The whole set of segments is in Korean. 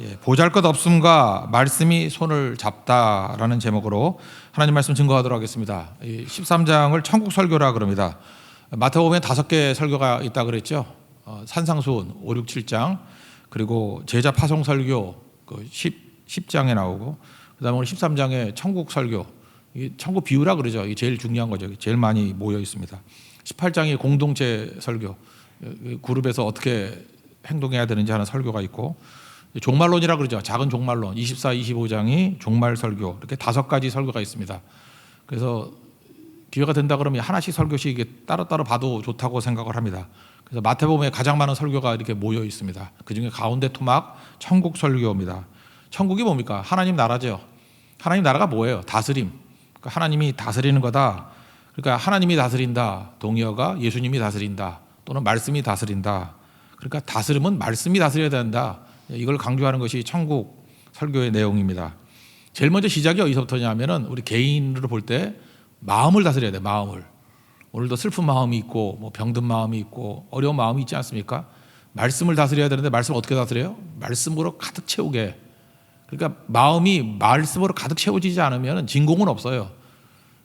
예, 보잘것 없음과 말씀이 손을 잡다라는 제목으로 하나님 말씀 증거하도록 하겠습니다. 이 13장을 천국 설교라 그럽니다. 마태복음에 다섯 개 설교가 있다 그랬죠. 어, 산상수훈 5, 6, 7장 그리고 제자 파송 설교 그 10, 10 장에 나오고 그다음에 오늘 13장에 천국 설교 이 천국 비유라 그러죠. 이게 제일 중요한 거죠. 제일 많이 모여 있습니다. 18장이 공동체 설교 그룹에서 어떻게 행동해야 되는지 하는 설교가 있고 종말론이라 그러죠. 작은 종말론 24, 25장이 종말 설교 이렇게 다섯 가지 설교가 있습니다. 그래서 기회가 된다 그러면 하나씩 설교씩 이게 따로따로 봐도 좋다고 생각을 합니다. 그래서 마태복음에 가장 많은 설교가 이렇게 모여 있습니다. 그 중에 가운데 토막 천국 설교입니다. 천국이 뭡니까? 하나님 나라죠. 하나님 나라가 뭐예요? 다스림. 그러니까 하나님이 다스리는 거다. 그러니까 하나님이 다스린다. 동의어가 예수님이 다스린다. 또는 말씀이 다스린다. 그러니까 다스림은 말씀이 다스려야 된다. 이걸 강조하는 것이 천국 설교의 내용입니다. 제일 먼저 시작이 어디서부터냐면은 우리 개인으로 볼 때 마음을 다스려야 돼. 마음을. 오늘도 슬픈 마음이 있고 뭐 병든 마음이 있고 어려운 마음이 있지 않습니까? 말씀을 다스려야 되는데 말씀 을 어떻게 다스려요? 말씀으로 가득 채우게. 그러니까 마음이 말씀으로 가득 채워지지 않으면 진공은 없어요.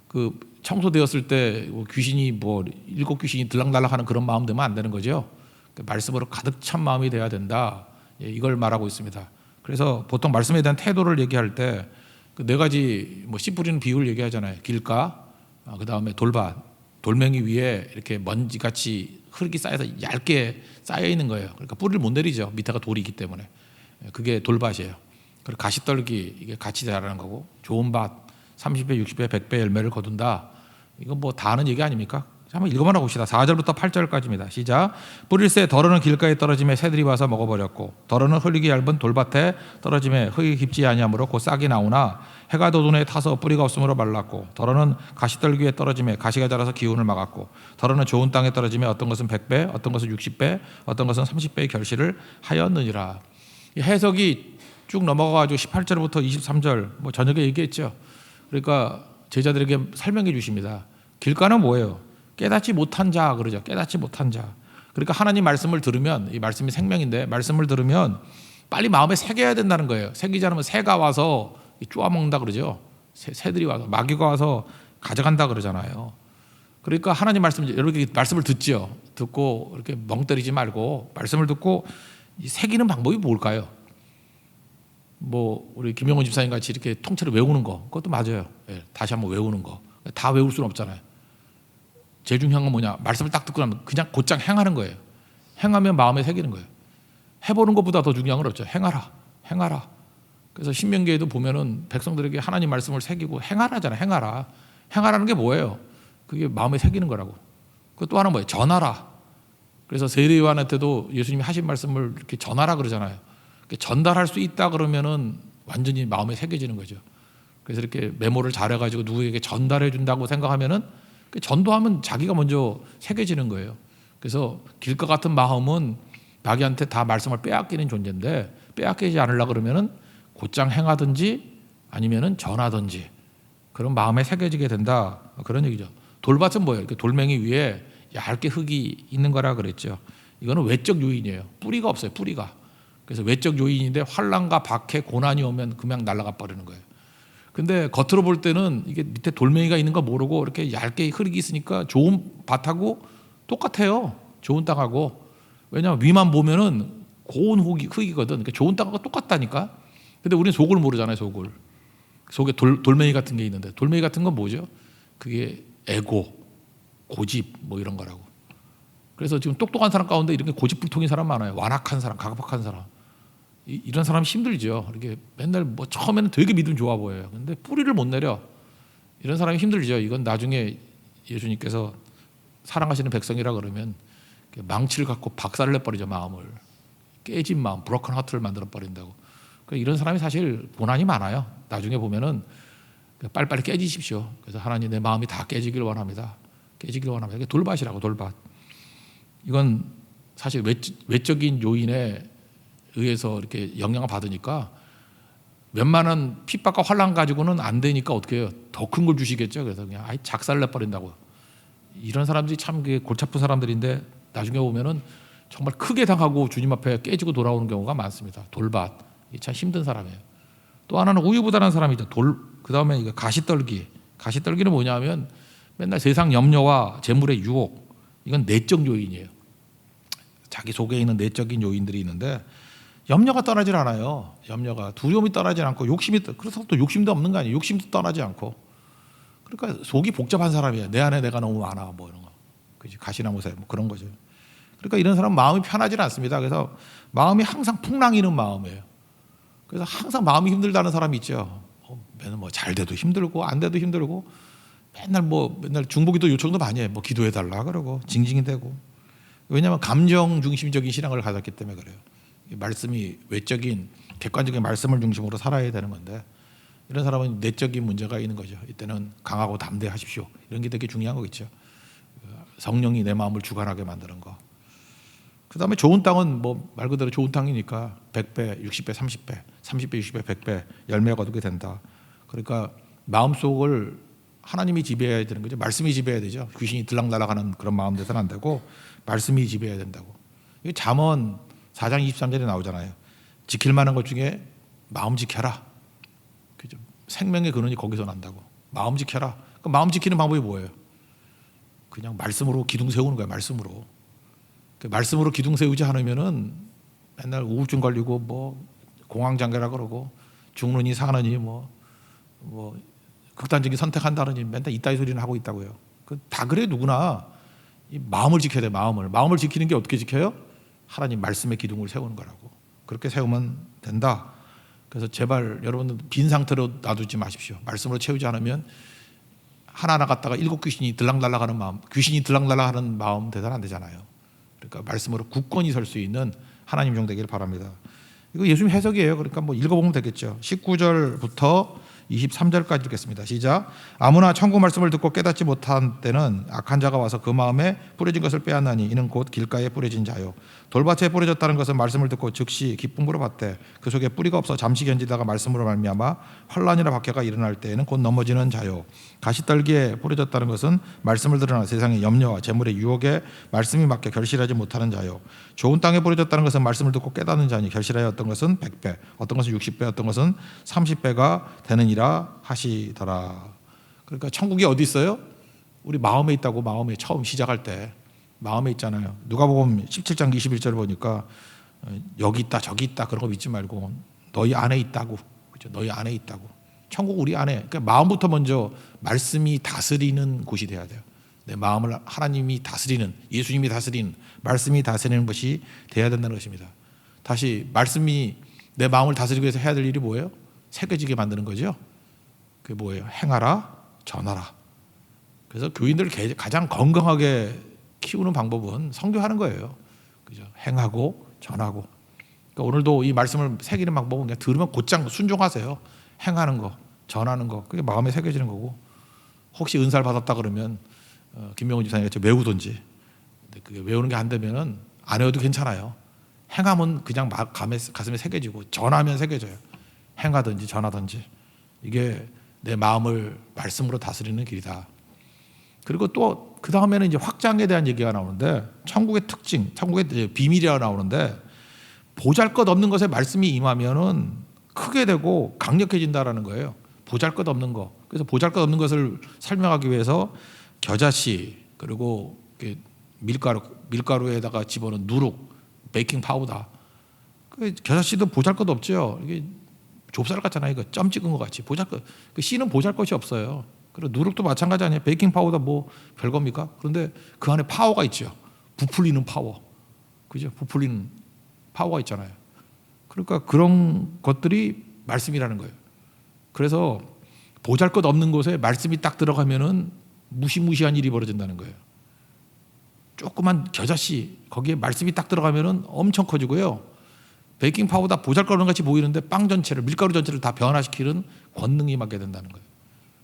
그 청소되었을 때 귀신이 뭐 일곱 귀신이 들락날락하는 그런 마음 되면 안 되는 거죠. 그러니까 말씀으로 가득 찬 마음이 돼야 된다. 예, 이걸 말하고 있습니다. 그래서 보통 말씀에 대한 태도를 얘기할 때 그 네 가지 뭐 씨 뿌리는 비유를 얘기하잖아요. 길가, 아, 그 다음에 돌밭, 돌멩이 위에 이렇게 먼지 같이 흙이 쌓여서 얇게 쌓여 있는 거예요. 그러니까 뿌리를 못 내리죠. 밑에가 돌이기 때문에 예, 그게 돌밭이에요. 그리고 가시떨기 이게 같이 자라는 거고 좋은 밭 30배, 60배, 100배 열매를 거둔다. 이건 뭐 다 아는 얘기 아닙니까? 한번 읽어만 봅시다. 4절부터 8절까지입니다. 시작. 뿌릴새 더러는 길가에 떨어짐에 새들이 와서 먹어버렸고 더러는 흘리기 얇은 돌밭에 떨어짐에 흙이 깊지 아니하므로 곧 싹이 나오나 해가 돋은에 타서 뿌리가 없으므로 말랐고 더러는 가시떨기에 떨어짐에 가시가 자라서 기운을 막았고 더러는 좋은 땅에 떨어짐에 어떤 것은 100배, 어떤 것은 60배, 어떤 것은 30배의 결실을 하였느니라. 이 해석이 쭉 넘어가가지고 18절부터 23절 뭐 저녁에 얘기했죠. 그러니까 제자들에게 설명해 주십니다. 길가는 뭐예요? 깨닫지 못한 자 그러죠. 깨닫지 못한 자. 그러니까 하나님 말씀을 들으면 이 말씀이 생명인데 말씀을 들으면 빨리 마음에 새겨야 된다는 거예요. 새기지 않으면 새가 와서 쪼아 먹는다 그러죠. 새, 새들이 와서 마귀가 와서 가져간다 그러잖아요. 그러니까 하나님 말씀 여러분 말씀을 듣죠. 듣고 이렇게 멍 때리지 말고 말씀을 듣고 새기는 방법이 뭘까요? 뭐 우리 김영훈 집사님 같이 이렇게 통째로 외우는 거 그것도 맞아요. 예, 다시 한번 외우는 거 다 외울 수는 없잖아요. 제일 중요한 건 뭐냐? 말씀을 딱 듣고 나면 그냥 곧장 행하는 거예요. 행하면 마음에 새기는 거예요. 해보는 것보다 더 중요한 건 없죠. 행하라, 행하라. 그래서 신명기에도 보면은 백성들에게 하나님 말씀을 새기고 행하라잖아. 행하라. 행하라는 게 뭐예요? 그게 마음에 새기는 거라고. 그 또 하나 뭐예요? 전하라. 그래서 세례 요한한테도 예수님이 하신 말씀을 이렇게 전하라 그러잖아요. 전달할 수 있다 그러면은 완전히 마음에 새겨지는 거죠. 그래서 이렇게 메모를 잘해가지고 누구에게 전달해 준다고 생각하면은 그 전도하면 자기가 먼저 새겨지는 거예요. 그래서 길것 같은 마음은 자기한테 다 말씀을 빼앗기는 존재인데 빼앗기지 않으려 그러면은 곧장 행하든지 아니면은 전하든지 그런 마음에 새겨지게 된다 그런 얘기죠. 돌밭은 뭐예요? 이렇게 돌멩이 위에 얇게 흙이 있는 거라 그랬죠. 이거는 외적 요인이에요. 뿌리가 없어요. 뿌리가. 그래서 외적 요인인데 환란과 박해 고난이 오면 그냥 날아가 버리는 거예요. 근데 겉으로 볼 때는 이게 밑에 돌멩이가 있는 거 모르고 이렇게 얇게 흐르기 있으니까 좋은 밭하고 똑같아요. 좋은 땅하고. 왜냐하면 위만 보면은 고운 흙이, 흙이거든. 그러니까 좋은 땅하고 똑같다니까. 근데 우리는 속을 모르잖아요, 속을. 속에 돌, 돌멩이 같은 게 있는데 돌멩이 같은 건 뭐죠? 그게 에고, 고집 뭐 이런 거라고. 그래서 지금 똑똑한 사람 가운데 이렇게 고집불통인 사람 많아요. 완악한 사람, 가급학한 사람. 이, 이런 사람이 힘들죠. 이렇게 맨날 뭐 처음에는 되게 믿음 좋아 보여요. 근데 뿌리를 못 내려. 이런 사람이 힘들죠. 이건 나중에 예수님께서 사랑하시는 백성이라 그러면 망치를 갖고 박살을 내버리죠 마음을 깨진 마음, 브로큰 하트를 만들어 버린다고. 그러니까 이런 사람이 사실 고난이 많아요. 나중에 보면은 빨리빨리 깨지십시오. 그래서 하나님 내 마음이 다 깨지길 원합니다. 깨지길 원합니다. 돌밭이라고 돌밭. 이건 사실 외적인 요인에 의해서 이렇게 영향을 받으니까 웬만한 핍박과 환란 가지고는 안 되니까 어떻게 해요? 더 큰 걸 주시겠죠. 그래서 그냥 아예 작살 내 버린다고. 이런 사람들이 참 골치 아픈 사람들인데 나중에 보면은 정말 크게 당하고 주님 앞에 깨지고 돌아오는 경우가 많습니다. 돌밭 이참 힘든 사람이에요. 또 하나는 우유부단한 사람이죠. 돌 그 다음에 이거 가시떨기. 가시떨기는 뭐냐면 맨날 세상 염려와 재물의 유혹. 이건 내적 요인이에요. 자기 속에 있는 내적인 요인들이 있는데 염려가 떠나질 않아요. 염려가 두려움이 떠나질 않고 욕심이 떠- 그래서 또 욕심도 없는 거 아니에요. 욕심도 떠나지 않고 그러니까 속이 복잡한 사람이에요. 내 안에 내가 너무 많아 뭐 이런 거. 그지 가시나무새 뭐 그런 거죠. 그러니까 이런 사람 마음이 편하지 않습니다. 그래서 마음이 항상 풍랑이는 마음이에요. 그래서 항상 마음이 힘들다는 사람이 있죠. 어, 맨날 뭐 잘 돼도 힘들고 안 돼도 힘들고 맨날 뭐 맨날 중보기도 요청도 많이 해. 뭐 기도해 달라 그러고 징징이 되고. 왜냐하면 감정 중심적인 신앙을 가졌기 때문에 그래요. 이 말씀이 외적인 객관적인 말씀을 중심으로 살아야 되는 건데 이런 사람은 내적인 문제가 있는 거죠. 이때는 강하고 담대하십시오. 이런 게 되게 중요한 거겠죠. 성령이 내 마음을 주관하게 만드는 거. 그 다음에 좋은 땅은 뭐 말 그대로 좋은 땅이니까 100배, 60배, 30배, 30배, 60배, 100배 열매가 거두게 된다. 그러니까 마음속을 하나님이 지배해야 되는 거죠. 말씀이 지배해야 되죠. 귀신이 들락날락하는 그런 마음 돼서는 안 되고 말씀이 지배해야 된다고. 이게 잠언 4장 23절에 나오잖아요. 지킬 만한 것 중에 마음 지켜라. 그죠? 생명의 근원이 거기서 난다고. 마음 지켜라. 그 마음 지키는 방법이 뭐예요? 그냥 말씀으로 기둥 세우는 거야. 말씀으로. 그 말씀으로 기둥 세우지 않으면은 맨날 우울증 걸리고 뭐 공황장애라 그러고 죽느니 사느니 뭐뭐 극단적인 선택한다느니 맨날 이따위 소리는 하고 있다고요. 그 다 그래 누구나 이 마음을 지켜야 돼 마음을 마음을 지키는 게 어떻게 지켜요? 하나님 말씀의 기둥을 세우는 거라고 그렇게 세우면 된다. 그래서 제발 여러분들 빈 상태로 놔두지 마십시오. 말씀으로 채우지 않으면 하나하나 갔다가 일곱 귀신이 들락날락하는 마음, 귀신이 들락날락하는 마음 대단 안 되잖아요. 그러니까 말씀으로 굳건히 설 수 있는 하나님 종 되기를 바랍니다. 이거 예수님 해석이에요. 그러니까 뭐 읽어보면 되겠죠. 19절부터 23절까지 읽겠습니다. 시작. 아무나 천국 말씀을 듣고 깨닫지 못한 때는 악한 자가 와서 그 마음에 뿌려진 것을 빼앗나니 이는 곧 길가에 뿌려진 자요. 돌밭에 뿌려졌다는 것은 말씀을 듣고 즉시 기쁨으로 받되 그 속에 뿌리가 없어 잠시 견디다가 말씀으로 말미암아 환란이나 박해가 일어날 때에는 곧 넘어지는 자요. 가시떨기에 뿌려졌다는 것은 말씀을 들으나 세상의 염려와 재물의 유혹에 말씀이 맡겨 결실하지 못하는 자요. 좋은 땅에 뿌려졌다는 것은 말씀을 듣고 깨닫는 자니 결실하여 어떤 것은 100배, 어떤 것은 60배, 어떤 것은 30배가 되느니라 하시더라. 그러니까 천국이 어디 있어요? 우리 마음에 있다고 마음에 처음 시작할 때 마음에 있잖아요. 누가복음 17장 21절 보니까 어, 여기 있다 저기 있다 그런 거 믿지 말고 너희 안에 있다고 그죠? 너희 안에 있다고. 천국 우리 안에. 그러니까 마음부터 먼저 말씀이 다스리는 곳이 돼야 돼요. 내 마음을 하나님이 다스리는 예수님이 다스리는 말씀이 다스리는 것이 돼야 된다는 것입니다. 다시 말씀이 내 마음을 다스리기 위해서 해야 될 일이 뭐예요? 새겨지게 만드는 거죠. 그게 뭐예요? 행하라, 전하라. 그래서 교인들을 개- 가장 건강하게 키우는 방법은 성교하는 거예요. 그죠? 행하고 전하고. 그러니까 오늘도 이 말씀을 새기는 방법은 그냥 들으면 곧장 순종하세요. 행하는 거, 전하는 거, 그게 마음에 새겨지는 거고. 혹시 은사를 받았다 그러면 어, 김명훈 집사님이 저 외우든지. 그게 외우는 게 안 되면은 안 외워도 괜찮아요. 행하면 그냥 막 가슴에, 가슴에 새겨지고 전하면 새겨져요. 행하든지 전하든지 이게 내 마음을 말씀으로 다스리는 길이다. 그리고 또 그 다음에는 이제 확장에 대한 얘기가 나오는데 천국의 특징, 천국의 비밀이라 나오는데 보잘것 없는 것에 말씀이 임하면은 크게 되고 강력해진다라는 거예요. 보잘것 없는 거. 그래서 보잘것 없는 것을 설명하기 위해서 겨자씨 그리고 밀가루 밀가루에다가 집어넣은 누룩, 베이킹 파우더. 그 겨자씨도 보잘것 없죠. 이게 좁쌀 같잖아요. 이거 점 찍은 것 같이 보잘것. 그 씨는 보잘것이 없어요. 그리고 누룩도 마찬가지 아니에요. 베이킹 파우더 뭐 별겁니까? 그런데 그 안에 파워가 있죠. 부풀리는 파워. 그죠? 부풀리는 파워가 있잖아요. 그러니까 그런 것들이 말씀이라는 거예요. 그래서 보잘 것 없는 곳에 말씀이 딱 들어가면은 무시무시한 일이 벌어진다는 거예요. 조그만 겨자씨 거기에 말씀이 딱 들어가면은 엄청 커지고요. 베이킹 파우더 보잘것없는 같이 보이는데 빵 전체를 밀가루 전체를 다 변화시키는 권능이 맡게 된다는 거예요.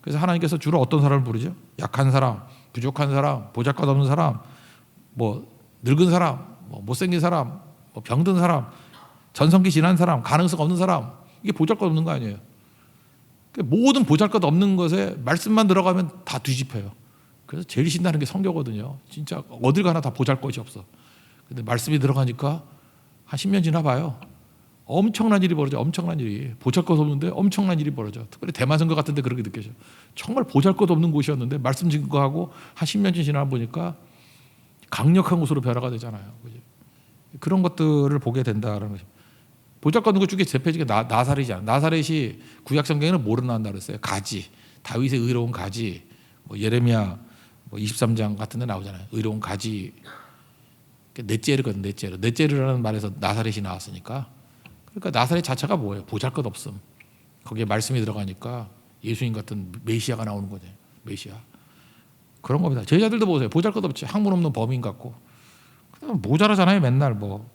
그래서 하나님께서 주로 어떤 사람을 부르죠? 약한 사람, 부족한 사람, 보잘것없는 사람, 뭐 늙은 사람, 뭐 못생긴 사람, 뭐 병든 사람, 전성기 지난 사람, 가능성 없는 사람 이게 보잘것없는 거 아니에요? 그러니까 모든 보잘것없는 것에 말씀만 들어가면 다 뒤집혀요. 그래서 제일 신나는 게 성교거든요. 진짜 어딜 가나 다 보잘것이 없어. 근데 말씀이 들어가니까 한 10년 지나 봐요. 엄청난 일이 벌어져. 엄청난 일이. 보잘 것 없는데 엄청난 일이 벌어져. 특별히 대만 선거 같은데 그렇게 느껴져. 정말 보잘 것 없는 곳이었는데 말씀 증거하고 한 10년쯤 지나 보니까 강력한 곳으로 변화가 되잖아요. 그지? 그런 것들을 보게 된다라는 거죠. 보잘 것 없는 것 중에 대표적인 나, 나사렛이잖아. 나사렛이 구약 성경에는 뭐로 나온다 그랬어요? 가지. 다윗의 의로운 가지. 뭐 예레미야 뭐 23장 같은 데 나오잖아요. 의로운 가지. 넷째르거든, 넷째르. 넷째르라는 말에서 나사렛이 나왔으니까. 그러니까 나사렛 자체가 뭐예요? 보잘것없음. 거기에 말씀이 들어가니까 예수님 같은 메시아가 나오는 거죠. 메시아. 그런 겁니다. 제자들도 보세요. 보잘것없지. 학문 없는 범인 같고. 모자라잖아요. 맨날 뭐.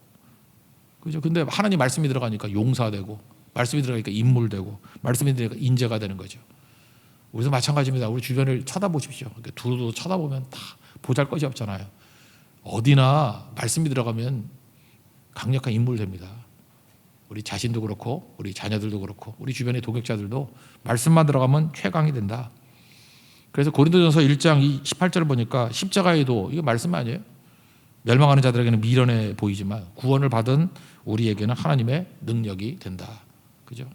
그죠? 근데 하나님 말씀이 들어가니까 용사되고 말씀이 들어가니까 인물되고 말씀이 들어가니까 인재가 되는 거죠. 우리도 마찬가지입니다. 우리 주변을 쳐다보십시오. 두루두루 쳐다보면 다 보잘 것이 없잖아요. 어디나 말씀이 들어가면 강력한 인물 됩니다. 우리 자신도 그렇고 우리 자녀들도 그렇고 우리 주변의 동역자들도 말씀만 들어가면 최강이 된다. 그래서 고린도전서 1장 18절을 보니까 십자가에도 이거 말씀 아니에요? 멸망하는 자들에게는 미련해 보이지만 구원을 받은 우리에게는 하나님의 능력이 된다. 그죠?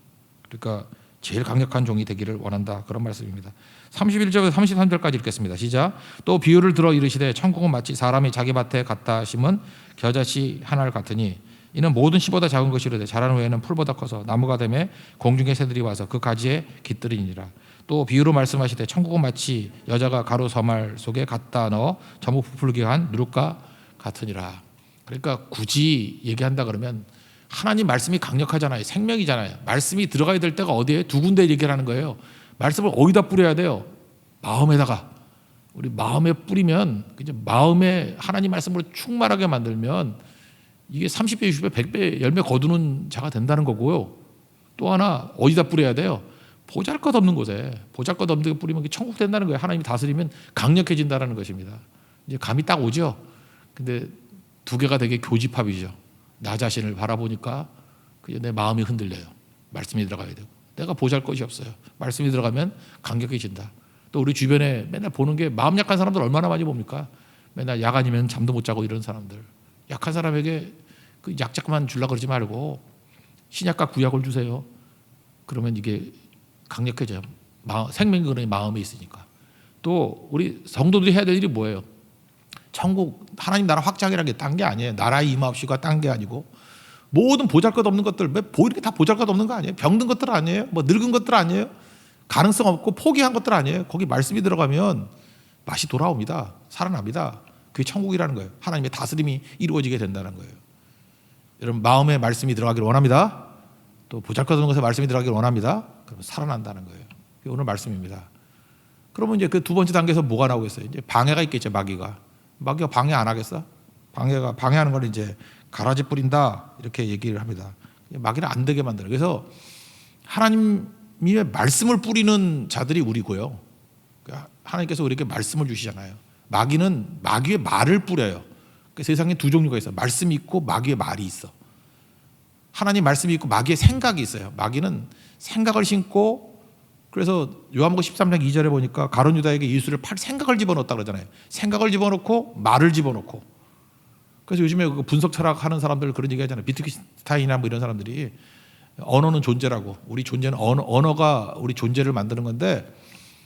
그러니까 제일 강력한 종이 되기를 원한다. 그런 말씀입니다. 31절에서 33절까지 읽겠습니다. 시작. 또 비유를 들어 이르시되 천국은 마치 사람이 자기 밭에 갖다 심은 겨자씨 하나를 같으니 이는 모든 씨보다 작은 것이로되 자란 후에는 풀보다 커서 나무가 되매 공중의 새들이 와서 그 가지에 깃들이니라. 또 비유로 말씀하시되 천국은 마치 여자가 가루 서말 속에 갖다 넣어 전부 부풀게 한 누룩과 같으니라. 그러니까 굳이 얘기한다 그러면 하나님 말씀이 강력하잖아요. 생명이잖아요. 말씀이 들어가야 될 때가 어디에 두 군데 얘기를 하는 거예요. 말씀을 어디다 뿌려야 돼요? 마음에다가. 우리 마음에 뿌리면 이제 마음에 하나님 말씀으로 충만하게 만들면 이게 30배, 60배, 100배 열매 거두는 자가 된다는 거고요. 또 하나 어디다 뿌려야 돼요? 보잘것 없는 곳에 보잘것 없는 데 뿌리면 천국 된다는 거예요. 하나님이 다스리면 강력해진다는 것입니다. 이제 감이 딱 오죠. 근데 두 개가 되게 교집합이죠. 나 자신을 바라보니까 그게 내 마음이 흔들려요. 말씀이 들어가야 되고 내가 보잘 것이 없어요. 말씀이 들어가면 강력해진다. 또 우리 주변에 맨날 보는 게 마음 약한 사람들 얼마나 많이 봅니까? 맨날 야간이면 잠도 못 자고 이런 사람들. 약한 사람에게 그 약자만 줄라 그러지 말고 신약과 구약을 주세요. 그러면 이게 강력해져요. 생명의 근원이 마음에 있으니까. 또 우리 성도들이 해야 될 일이 뭐예요? 천국 하나님 나라 확장이라는 게 딴 게 아니에요. 나라의 임합시가 딴 게 아니고 모든 보잘것없는 것들 뭐 보이는 게다 보잘것없는 거 아니에요? 병든 것들 아니에요? 뭐 늙은 것들 아니에요? 가능성 없고 포기한 것들 아니에요? 거기 말씀이 들어가면 맛이 돌아옵니다. 살아납니다. 그게 천국이라는 거예요. 하나님의 다스림이 이루어지게 된다는 거예요. 여러분 마음에 말씀이 들어가기를 원합니다. 또 보잘것없는 것에 말씀이 들어가기를 원합니다. 그러면 살아난다는 거예요. 오늘 말씀입니다. 그러면 이제 그 두 번째 단계에서 뭐가 나오겠어요? 이제 방해가 있겠죠, 마귀가. 마귀가 방해 안 하겠어? 방해가 방해하는 걸 이제 가라지 뿌린다 이렇게 얘기를 합니다. 마귀를 안 되게 만들어. 그래서 하나님의 말씀을 뿌리는 자들이 우리고요. 그러니까 하나님께서 우리에게 말씀을 주시잖아요. 마귀는 마귀의 말을 뿌려요. 그러니까 세상에 두 종류가 있어. 말씀이 있고 마귀의 말이 있어. 하나님 말씀이 있고 마귀의 생각이 있어요. 마귀는 생각을 심고 그래서 요한복음 13장 2절에 보니까 가론 유다에게 예수를 팔 생각을 집어넣었다 그러잖아요. 생각을 집어넣고 말을 집어넣고. 그래서 요즘에 그 분석 철학 하는 사람들 그런 얘기 하잖아요. 비트기스타인이나 뭐 이런 사람들이 언어는 존재라고. 우리 존재는 언어, 언어가 우리 존재를 만드는 건데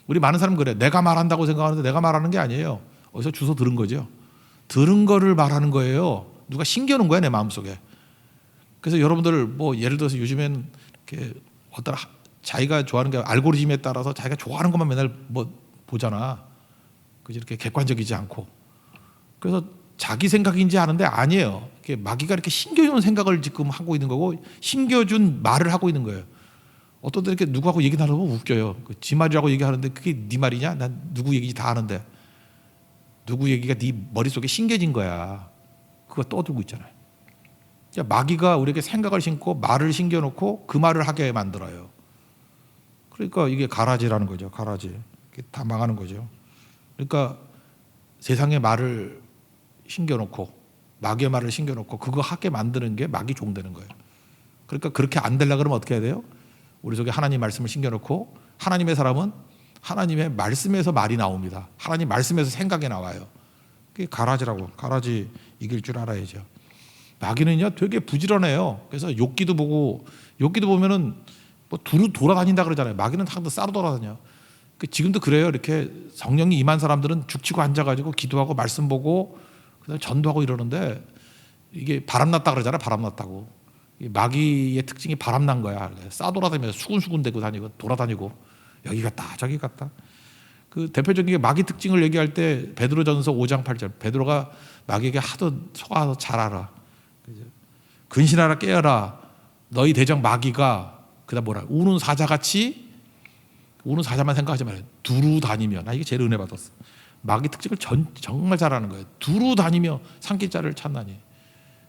우리 많은 사람 그래. 내가 말한다고 생각하는데 내가 말하는 게 아니에요. 어디서 주워 들은 거죠. 들은 거를 말하는 거예요. 누가 신겨놓은 거야 내 마음속에. 그래서 여러분들 뭐 예를 들어서 요즘엔 이렇게 어떤 자기가 좋아하는 게 알고리즘에 따라서 자기가 좋아하는 것만 맨날 뭐 보잖아. 그지 이렇게 객관적이지 않고. 그래서 자기 생각인지 아는데 아니에요. 이렇게 마귀가 이렇게 심겨준 생각을 지금 하고 있는 거고 심겨준 말을 하고 있는 거예요. 어떤 때 이렇게 누구하고 얘기 나누면 웃겨요. 그 지 말이라고 얘기하는데 그게 네 말이냐? 난 누구 얘기인지 다 아는데 누구 얘기가 네 머릿속에 심겨진 거야. 그거 떠들고 있잖아요. 마귀가 우리에게 생각을 심고 말을 심겨놓고 그 말을 하게 만들어요. 그러니까 이게 가라지라는 거죠. 가라지. 다 망하는 거죠. 그러니까 세상의 말을 신겨놓고 마귀의 말을 신겨놓고 그거 하게 만드는 게 마귀 종 되는 거예요. 그러니까 그렇게 안 되려 그러면 어떻게 해야 돼요? 우리 속에 하나님 말씀을 신겨놓고 하나님의 사람은 하나님의 말씀에서 말이 나옵니다. 하나님 말씀에서 생각이 나와요. 그게 가라지라고 가라지 이길 줄 알아야죠. 마귀는요 되게 부지런해요. 그래서 욥기도 보고 욥기도 보면은 뭐 두루 돌아다닌다 그러잖아요. 마귀는 항상 싸로 돌아다녀. 그 지금도 그래요. 이렇게 성령이 임한 사람들은 죽치고 앉아가지고 기도하고 말씀 보고 그다음 에 전도하고 이러는데 이게 바람났다 그러잖아. 바람났다고. 이 마귀의 특징이 바람난 거야. 싸돌아다니면서 수군수군 대고 다니고 돌아다니고 여기 갔다 저기 갔다. 그 대표적인 게 마귀 특징을 얘기할 때 베드로전서 5장 8절 베드로가 마귀에게 하도 속아서 잘 알아. 근신하라 깨어라 너희 대적 마귀가 그다음 뭐라 우는 사자같이 우는 사자만 생각하지 말아요. 두루 다니며 나 이게 제일 은혜 받았어. 마귀 특징을 전, 정말 잘하는 거예요. 두루 다니며 산기자를 찾나니.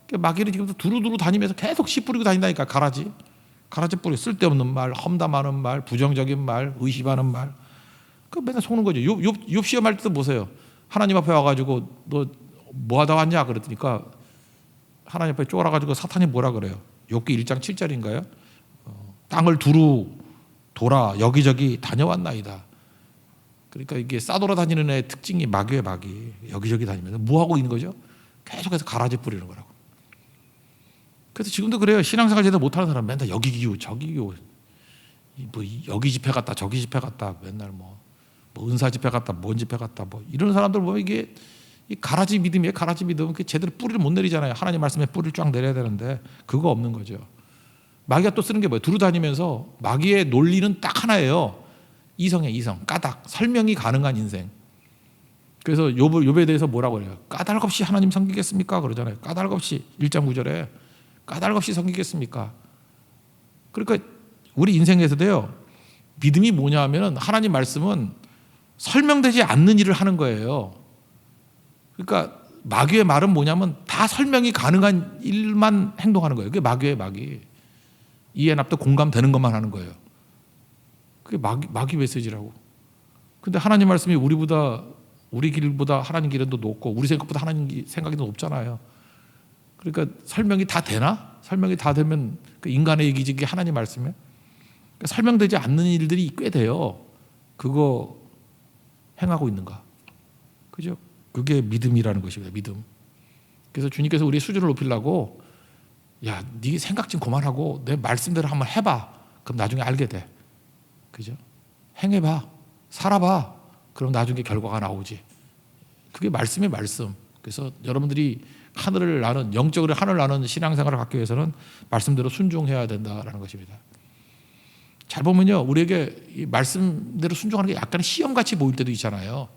그러니까 마귀는 지금도 두루두루 다니면서 계속 씨 뿌리고 다닌다니까 가라지. 가라지 뿌리 쓸데없는 말, 험담하는 말, 부정적인 말, 의심하는 말. 그 맨날 속는 거죠. 욥, 욥, 욥 시험할 때도 보세요. 하나님 앞에 와가지고 너 뭐 하다 왔냐 그랬더니까 하나님 앞에 쫄아가지고 사탄이 뭐라 그래요? 욥기 1장 7절인가요? 어, 땅을 두루 돌아 여기저기 다녀왔나이다. 그러니까 이게 싸돌아다니는 애 특징이 마귀의 마귀. 여기저기 다니면서 뭐 하고 있는 거죠? 계속해서 가라지 뿌리는 거라고. 그래서 지금도 그래요. 신앙생활 제대로 못하는 사람 맨날 여기 기우 저기 기우 뭐 여기 집회 갔다 저기 집회 갔다 맨날 뭐, 뭐 은사 집회 갔다 뭔 집회 갔다 뭐 이런 사람들 보면 이게 이 가라지 믿음이에요. 가라지 믿음. 그 제대로 뿌리를 못 내리잖아요. 하나님 말씀에 뿌리를 쫙 내려야 되는데 그거 없는 거죠. 마귀가 또 쓰는 게 뭐예요? 두루 다니면서 마귀의 논리는 딱 하나예요. 이성이에요, 이성. 까닭. 설명이 가능한 인생. 그래서 욥에 대해서 뭐라고 그래요? 까닭 없이 하나님 섬기겠습니까? 그러잖아요. 까닭 없이 1장 9절에 까닭 없이 섬기겠습니까? 그러니까 우리 인생에서도요. 믿음이 뭐냐 하면은 하나님 말씀은 설명되지 않는 일을 하는 거예요. 그러니까 마귀의 말은 뭐냐면 다 설명이 가능한 일만 행동하는 거예요. 그게 마귀의 마귀. 이해 납득 공감되는 것만 하는 거예요. 그게 마귀, 마귀 메시지라고. 근데 하나님 말씀이 우리보다 우리 길보다 하나님 길은 더 높고 우리 생각보다 하나님 생각이 더 높잖아요. 그러니까 설명이 다 되나? 설명이 다 되면 그 인간의 얘기지 게 하나님 말씀에 그러니까 설명되지 않는 일들이 꽤 돼요. 그거 행하고 있는가? 그죠? 그게 믿음이라는 것입니다. 믿음. 그래서 주님께서 우리 수준을 높이려고 야, 네 생각 좀 그만하고 내 말씀대로 한번 해봐. 그럼 나중에 알게 돼. 그죠? 행해봐. 살아봐. 그럼 나중에 결과가 나오지. 그게 말씀의 말씀. 그래서 여러분들이 하늘을 나는 영적으로 하늘 나는 신앙생활을 갖기 위해서는 말씀대로 순종해야 된다라는 것입니다. 잘 보면요, 우리에게 이 말씀대로 순종하는 게 약간 시험같이 보일 때도 있잖아요.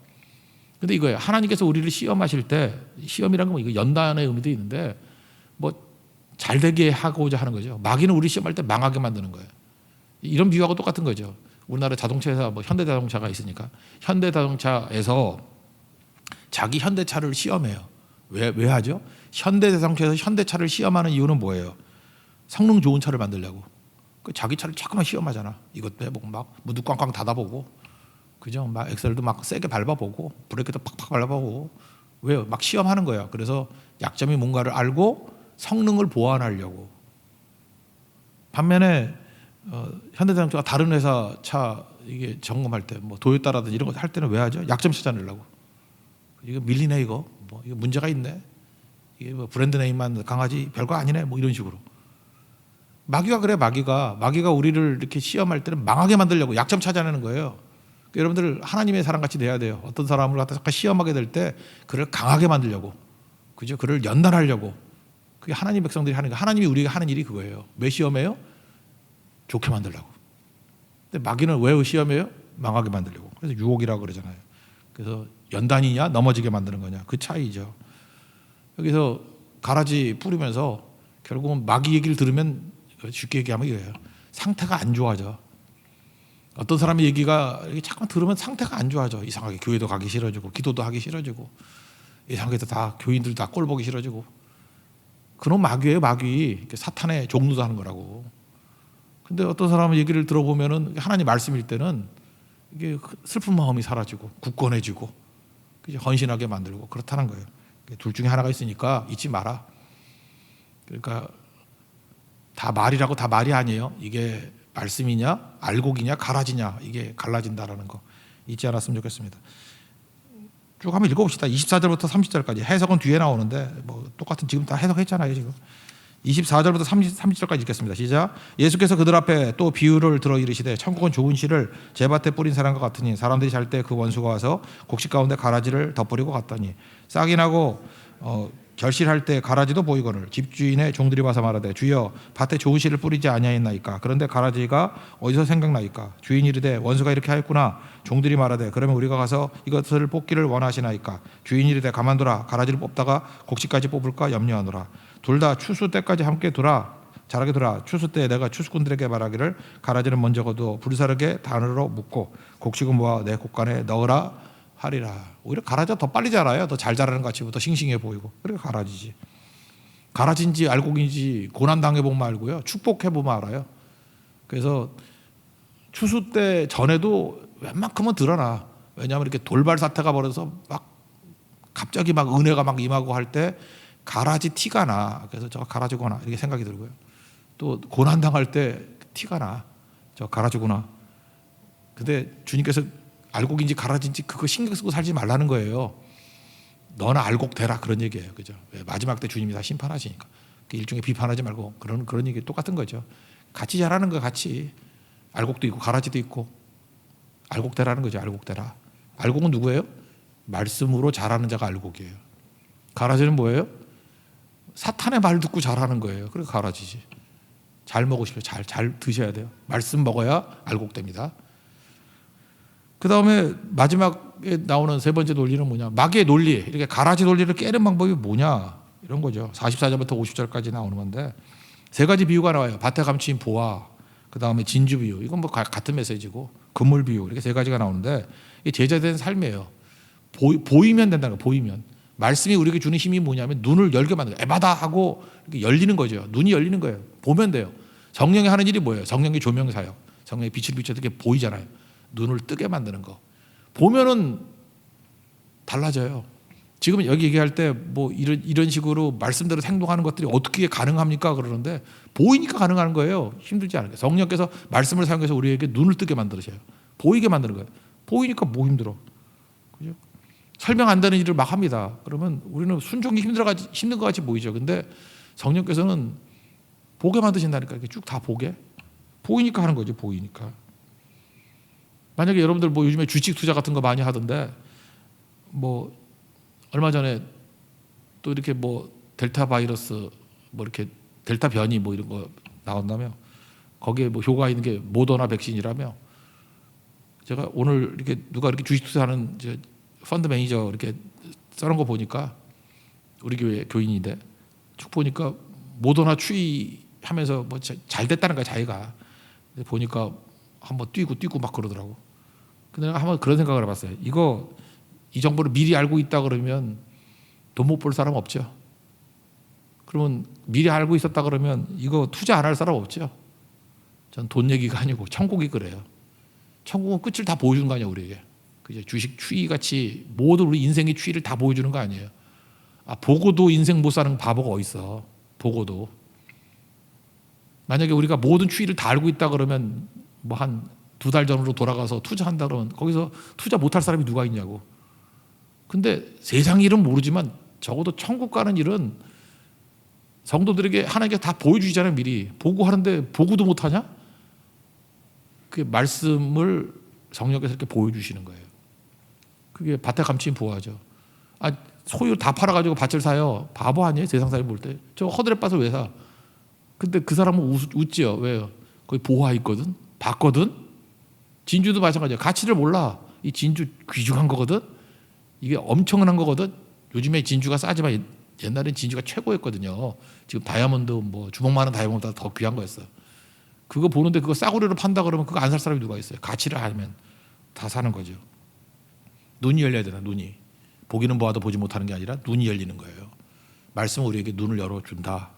근데 이거예요. 하나님께서 우리를 시험하실 때 시험이라는 건 이거 연단의 의미도 있는데 뭐 잘 되게 하고자 하는 거죠. 마귀는 우리 시험할 때 망하게 만드는 거예요. 이런 비유하고 똑같은 거죠. 우리나라 자동차 회사 뭐 현대 자동차가 있으니까 현대 자동차에서 자기 현대차를 시험해요. 왜, 왜 하죠? 현대자동차에서 현대차를 시험하는 이유는 뭐예요? 성능 좋은 차를 만들려고. 그 자기 차를 자꾸만 시험하잖아. 이것도 해보고 막 무드 꽝꽝 닫아보고 그죠? 막 엑셀도 막 세게 밟아보고 브레이크도 팍팍 밟아보고 왜요? 막 시험하는 거야. 그래서 약점이 뭔가를 알고 성능을 보완하려고. 반면에 어, 현대자동차가 다른 회사 차 이게 점검할 때 뭐 도요타라든지 이런 거 할 때는 왜 하죠? 약점 찾아내려고. 이거 밀리네 이거. 뭐 이거 문제가 있네. 이게 뭐 브랜드 네임만 강하지 별거 아니네. 뭐 이런 식으로. 마귀가 그래 마귀가 마귀가 우리를 이렇게 시험할 때는 망하게 만들려고 약점 찾아내는 거예요. 그러니까 여러분들 하나님의 사람 같이 돼야 돼요. 어떤 사람을 갖다 잠깐 시험하게 될 때 그를 강하게 만들려고, 그죠? 그를 연단하려고. 그게 하나님 백성들이 하는 거. 하나님이 우리가 하는 일이 그거예요. 왜 시험해요? 좋게 만들려고. 근데 마귀는 왜 시험해요? 망하게 만들려고. 그래서 유혹이라고 그러잖아요. 그래서 연단이냐 넘어지게 만드는 거냐 그 차이죠. 여기서 가라지 뿌리면서 결국은 마귀 얘기를 들으면 쉽게 얘기하면 이거예요. 상태가 안 좋아져. 어떤 사람의 얘기가 잠깐 들으면 상태가 안 좋아져. 이상하게 교회도 가기 싫어지고 기도도 하기 싫어지고 이상하게 다 교인들 다 꼴 보기 싫어지고 그런 마귀예요 마귀 사탄의 종로도 하는 거라고. 근데 어떤 사람의 얘기를 들어보면은 하나님 말씀일 때는 이게 슬픈 마음이 사라지고 굳건해지고 헌신하게 만들고 그렇다는 거예요. 둘 중에 하나가 있으니까 잊지 마라. 그러니까 다 말이라고 다 말이 아니에요. 이게 말씀이냐 알곡이냐 가라지냐 이게 갈라진다라는 거 잊지 않았으면 좋겠습니다. 쭉 한번 읽어봅시다. 24절부터 30절까지 해석은 뒤에 나오는데 뭐 똑같은 지금 다 해석했잖아요 지금. 24절부터 30, 30절까지 읽겠습니다. 시작. 예수께서 그들 앞에 또 비유를 들어 이르시되 천국은 좋은 씨를 제밭에 뿌린 사람과 같으니 사람들이 잘 때 그 원수가 와서 곡식 가운데 가라지를 덧뿌리고 갔더니 싹이 나고 어, 결실할 때 가라지도 보이거늘. 집주인의 종들이 와서 말하되 주여 밭에 좋은 씨를 뿌리지 아니하였나이까? 그런데 가라지가 어디서 생각나이까? 주인이 이르되 원수가 이렇게 하였구나. 종들이 말하되 그러면 우리가 가서 이것을 뽑기를 원하시나이까? 주인이 이르되 가만두라. 가라지를 뽑다가 곡식까지 뽑을까 염려하노라. 둘 다 추수 때까지 함께 두라. 잘하게 두라. 추수 때 내가 추수꾼들에게 말하기를 가라지는 먼저 거두어 불사르게 단으로 묶고 곡식은 모아 내 곡간에 넣으라 하리라 오히려 가라지가 더 빨리 자라요 더 잘 자라는 것 같이 더 싱싱해 보이고 그러니까 가라지지 가라지인지 알곡인지 고난 당해 보면 알고요 축복해 보면 알아요 그래서 추수 때 전에도 웬만큼은 드러나 왜냐하면 이렇게 돌발 사태가 벌어서 막 갑자기 막 은혜가 막 임하고 할 때 가라지 티가 나. 그래서 저 가라지구나 이렇게 생각이 들고요. 또 고난 당할 때 티가 나. 저 가라지구나. 근데 주님께서 알곡인지 가라지인지 그거 신경 쓰고 살지 말라는 거예요. 너나 알곡 되라 그런 얘기예요. 그죠? 왜? 마지막 때 주님이 다 심판하시니까. 그 일종의 비판하지 말고 그런 그런 얘기 똑같은 거죠. 같이 자라는 거 같이 알곡도 있고 가라지도 있고 알곡 되라는 거죠. 알곡 되라. 알곡은 누구예요? 말씀으로 자라는 자가 알곡이에요. 가라지는 뭐예요? 사탄의 말 듣고 자라는 거예요. 그래 가라지지. 잘 먹으십시오. 잘, 잘 드셔야 돼요. 말씀 먹어야 알곡 됩니다. 그 다음에 마지막에 나오는 세 번째 논리는 뭐냐. 마귀의 논리. 이렇게 가라지 논리를 깨는 방법이 뭐냐. 이런 거죠. 44절부터 50절까지 나오는 건데 세 가지 비유가 나와요. 밭에 감추인 보화. 그 다음에 진주 비유. 이건 뭐 가- 같은 메시지고 금물 비유. 이렇게 세 가지가 나오는데 이 제자된 삶이에요. 보이, 보이면 된다는 거예요. 보이면. 말씀이 우리에게 주는 힘이 뭐냐면 눈을 열게 만드는 거예요. 에바다 하고 이렇게 열리는 거죠. 눈이 열리는 거예요. 보면 돼요. 성령이 하는 일이 뭐예요? 성령이 조명 사역. 성령이 빛을 비춰서 이렇게 보이잖아요. 눈을 뜨게 만드는 거. 보면은 달라져요. 지금 여기 얘기할 때 뭐 이런 이런 식으로 말씀대로 행동하는 것들이 어떻게 가능합니까? 그러는데 보이니까 가능한 거예요. 힘들지 않은 거예요. 성령께서 말씀을 사용해서 우리에게 눈을 뜨게 만들으셔요. 보이게 만드는 거예요. 보이니까 뭐 힘들어. 그죠? 설명 안 되는 일을 막 합니다. 그러면 우리는 순종이 힘들어가지 힘든 것 같이 보이죠. 근데 성령께서는 보게 만드신다니까 이렇게 쭉 다 보게 보이니까 하는 거죠. 보이니까. 만약에 여러분들 뭐 요즘에 주식 투자 같은 거 많이 하던데 뭐 얼마 전에 또 이렇게 뭐 델타 바이러스 뭐 이렇게 델타 변이 뭐 이런 거 나온다며 거기에 뭐 효과 있는 게 모더나 백신이라며 제가 오늘 이렇게 누가 이렇게 주식 투자하는 이제 펀드 매니저 이렇게 써놓은 거 보니까 우리 교회 교인인데 쭉 보니까 모더나 추위하면서 뭐 잘 됐다는 거야 자기가 보니까 한번 뛰고 뛰고 막 그러더라고. 근데 한번 그런 생각을 해봤어요. 이거 이 정보를 미리 알고 있다 그러면 돈 못 벌 사람 없죠. 그러면 미리 알고 있었다 그러면 이거 투자 안 할 사람 없죠. 전 돈 얘기가 아니고 천국이 그래요. 천국은 끝을 다 보여주는 거 아니야 우리에게. 그죠? 주식 추이 같이 모든 우리 인생의 추이를 다 보여주는 거 아니에요. 아 보고도 인생 못 사는 바보가 어디 있어? 보고도. 만약에 우리가 모든 추이를 다 알고 있다 그러면 뭐 한 두 달 전으로 돌아가서 투자한다 그러면 거기서 투자 못할 사람이 누가 있냐고. 근데 세상 일은 모르지만 적어도 천국 가는 일은 성도들에게 하나님께 다 보여주시잖아요 미리 보고 하는데 보고도 못하냐? 그 말씀을 성령께서 이렇게 보여주시는 거예요. 그게 밭에 감추인 보화죠. 아 소유 다 팔아가지고 밭을 사요. 바보 아니에요 세상 사람 볼 때. 저 허들에 빠서 왜 사? 근데 그 사람은 웃, 웃지요. 왜요? 거기 보화 있거든. 봤거든. 진주도 마찬가지야. 가치를 몰라. 이 진주 귀중한 거거든. 이게 엄청난 거거든. 요즘에 진주가 싸지만 옛- 옛날엔 진주가 최고였거든요. 지금 다이아몬드 뭐 주먹 많은 다이아몬드보다 더 귀한 거였어. 그거 보는데 그거 싸구려로 판다 그러면 그거 안 살 사람이 누가 있어요? 가치를 알면 다 사는 거죠. 눈이 열려야 되나 눈이. 보기는 보아도 보지 못하는 게 아니라 눈이 열리는 거예요. 말씀은 우리에게 눈을 열어준다.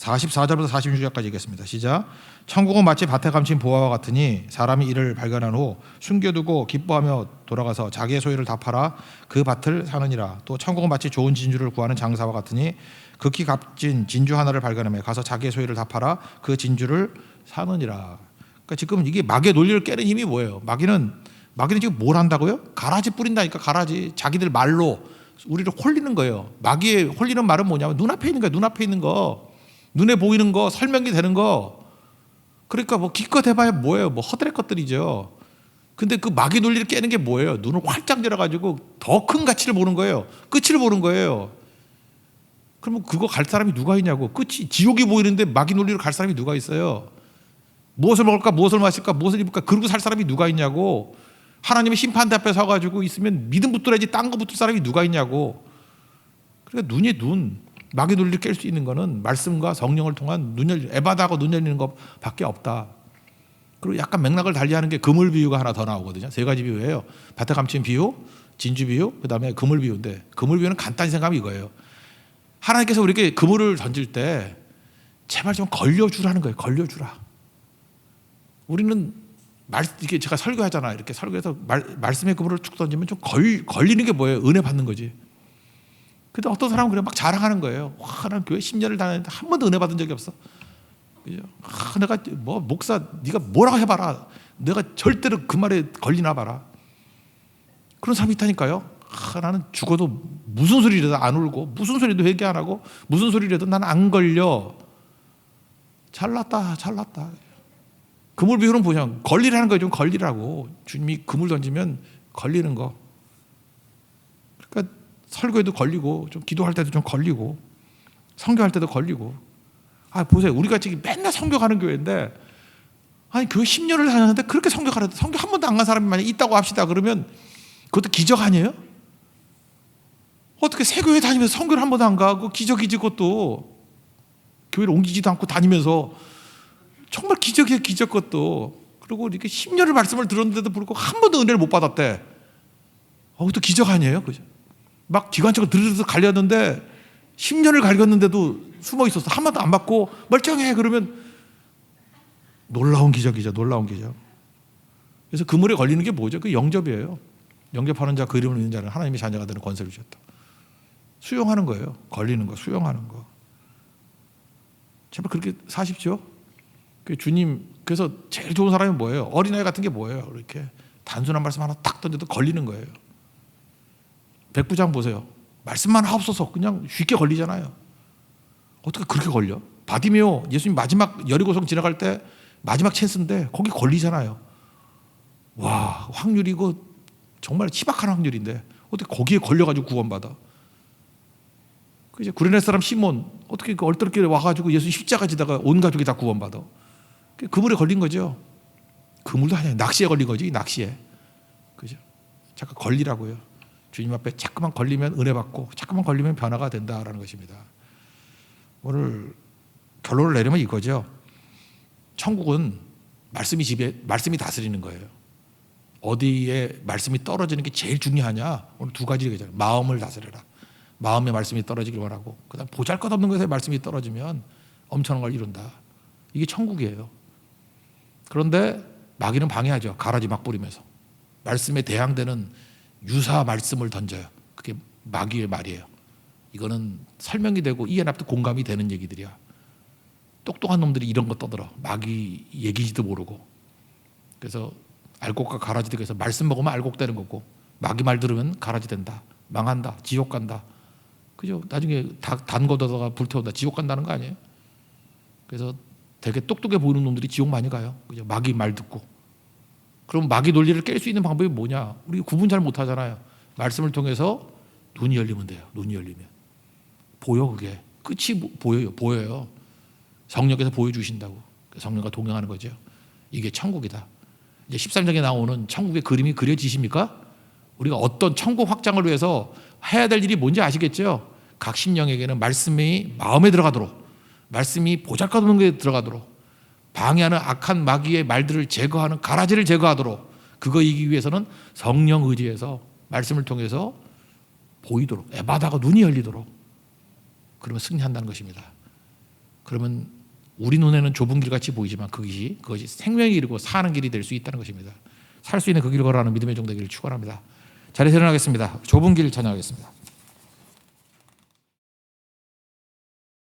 44절부터 46절까지 읽겠습니다. 시작. 천국은 마치 밭에 감춘 보화와 같으니 사람이 이를 발견한 후 숨겨두고 기뻐하며 돌아가서 자기의 소유를 다 팔아 그 밭을 사느니라. 또 천국은 마치 좋은 진주를 구하는 장사와 같으니 극히 값진 진주 하나를 발견하며 가서 자기의 소유를 다 팔아 그 진주를 사느니라. 그러니까 지금 이게 마귀의 논리를 깨는 힘이 뭐예요? 마귀는 마귀는 지금 뭘 한다고요? 가라지 뿌린다니까 가라지. 자기들 말로 우리를 홀리는 거예요. 마귀의 홀리는 말은 뭐냐면 눈앞에 있는 거야. 눈앞에 있는 거. 눈에 보이는 거, 설명이 되는 거. 그러니까 뭐 기껏 해봐야 뭐예요? 뭐 허드렛 것들이죠. 근데 그 마귀 논리를 깨는 게 뭐예요? 눈을 활짝 열어가지고 더 큰 가치를 보는 거예요. 끝을 보는 거예요. 그러면 그거 갈 사람이 누가 있냐고. 끝이 지옥이 보이는데 마귀 논리로 갈 사람이 누가 있어요? 무엇을 먹을까, 무엇을 마실까, 무엇을 입을까, 그러고 살 사람이 누가 있냐고. 하나님의 심판대 앞에 서가지고 있으면 믿음 붙들어야지 딴 거 붙을 사람이 누가 있냐고. 그러니까 눈이 눈. 마귀 논리를 깰 수 있는 거는 말씀과 성령을 통한 눈 열리, 에바다고 눈 열리는 것밖에 없다. 그리고 약간 맥락을 달리하는 게 그물 비유가 하나 더 나오거든요. 세 가지 비유예요. 밭에 감친 비유, 진주 비유, 그다음에 그물 비유인데 그물 비유는 간단히 생각하면 이거예요. 하나님께서 우리에게 그물을 던질 때 제발 좀 걸려주라는 거예요. 걸려주라. 우리는 말 이게 제가 설교하잖아. 이렇게 설교해서 말, 말씀의 그물을 쭉 던지면 좀 걸, 걸리는 게 뭐예요? 은혜 받는 거지. 근데 어떤 사람은 그래 막 자랑하는 거예요. 와, 난 교회 10년을 다녔는데 한 번도 은혜 받은 적이 없어. 그죠? 아, 내가 뭐 목사 네가 뭐라고 해 봐라. 내가 절대로 그 말에 걸리나 봐라. 그런 사람이 있다니까요. 아, 나는 죽어도 무슨 소리라도 안 울고 무슨 소리도 회개 안 하고 무슨 소리라도 난 안 걸려. 잘났다, 잘났다. 그물 비유는 뭐냐? 걸리라는 거예요. 좀 걸리라고. 주님이 그물 던지면 걸리는 거. 설교에도 걸리고 좀 기도할 때도 좀 걸리고 성교할 때도 걸리고. 아 보세요. 우리가 지금 맨날 성교가는 교회인데 아니 교회 10년을 다녔는데 그렇게 성교가는데 성교 한 번도 안 간 사람이 만약 있다고 합시다. 그러면 그것도 기적 아니에요? 어떻게 새 교회 다니면서 성교를 한 번도 안 가고 기적이지 그것도 교회를 옮기지도 않고 다니면서 정말 기적이에요 기적 것도. 그리고 이렇게 10년을 말씀을 들었는데도 불구하고 한 번도 은혜를 못 받았대. 어, 그것도 기적 아니에요? 그죠? 막 기관총을 들으면서 갈렸는데 10년을 갈겼는데도 숨어 있었어. 한 번도 안 받고 멀쩡해. 그러면 놀라운 기적이죠. 놀라운 기적. 그래서 그물에 걸리는 게 뭐죠? 그 영접이에요. 영접하는 자, 그 이름을 믿는 자는 하나님의 자녀가 되는 권세를 주셨다. 수용하는 거예요. 걸리는 거, 수용하는 거. 제발 그렇게 사십시오. 그 주님, 그래서 제일 좋은 사람이 뭐예요? 어린아이 같은 게 뭐예요? 이렇게 단순한 말씀 하나 딱 던져도 걸리는 거예요. 백부장 보세요. 말씀만 하옵소서 그냥 쉽게 걸리잖아요. 어떻게 그렇게 걸려? 바디메오 예수님 마지막 여리고성 지나갈 때 마지막 찬스인데 거기 걸리잖아요. 와 확률이 그 정말 치박한 확률인데 어떻게 거기에 걸려가지고 구원받아? 그 이제 구레네 사람 시몬 어떻게 그 얼떨결에 와가지고 예수 십자가 지다가 온 가족이 다 구원받아? 그 그물에 걸린 거죠. 그물도 아니야 낚시에 걸린 거지 낚시에 그죠? 잠깐 걸리라고요. 주님 앞에 자꾸만 걸리면 은혜 받고 자꾸만 걸리면 변화가 된다라는 것입니다. 오늘 결론을 내리면 이거죠. 천국은 말씀이 집에 말씀이 다스리는 거예요. 어디에 말씀이 떨어지는 게 제일 중요하냐? 오늘 두 가지 얘기잖아요. 마음을 다스려라. 마음의 말씀이 떨어지길 원하고 그다음 보잘것없는 것에 말씀이 떨어지면 엄청난 걸 이룬다. 이게 천국이에요. 그런데 마귀는 방해하죠. 가라지 막 뿌리면서 말씀에 대항되는 유사 말씀을 던져요. 그게 마귀의 말이에요. 이거는 설명이 되고 이해납도 공감이 되는 얘기들이야. 똑똑한 놈들이 이런 거 떠들어. 마귀 얘기지도 모르고. 그래서 알곡과 가라지 되서 말씀 먹으면 알곡 되는 거고 마귀 말 들으면 가라지 된다. 망한다. 지옥 간다. 그죠? 나중에 단 거다가 불태운다. 지옥 간다는 거 아니에요? 그래서 되게 똑똑해 보이는 놈들이 지옥 많이 가요. 그죠? 마귀 말 듣고. 그럼 마귀 논리를 깰 수 있는 방법이 뭐냐? 우리 구분 잘 못하잖아요. 말씀을 통해서 눈이 열리면 돼요. 눈이 열리면 보여 그게 끝이 보여요. 보여요. 성령께서 보여주신다고 성령과 동행하는 거죠. 이게 천국이다. 이제 13장에 나오는 천국의 그림이 그려지십니까? 우리가 어떤 천국 확장을 위해서 해야 될 일이 뭔지 아시겠죠? 각 심령에게는 말씀이 마음에 들어가도록 말씀이 보잘것없는 게 들어가도록 방해하는 악한 마귀의 말들을 제거하는 가라지를 제거하도록 그거 이기 위해서는 성령 의지에서 말씀을 통해서 보이도록 에바다가 눈이 열리도록 그러면 승리한다는 것입니다. 그러면 우리 눈에는 좁은 길 같이 보이지만 그것이 그것이 생명의 길이고 사는 길이 될 수 있다는 것입니다. 살 수 있는 그 길을 걸어가는 믿음의 종되기를 축원합니다. 자리에 일어나겠습니다. 좁은 길 찬양하겠습니다.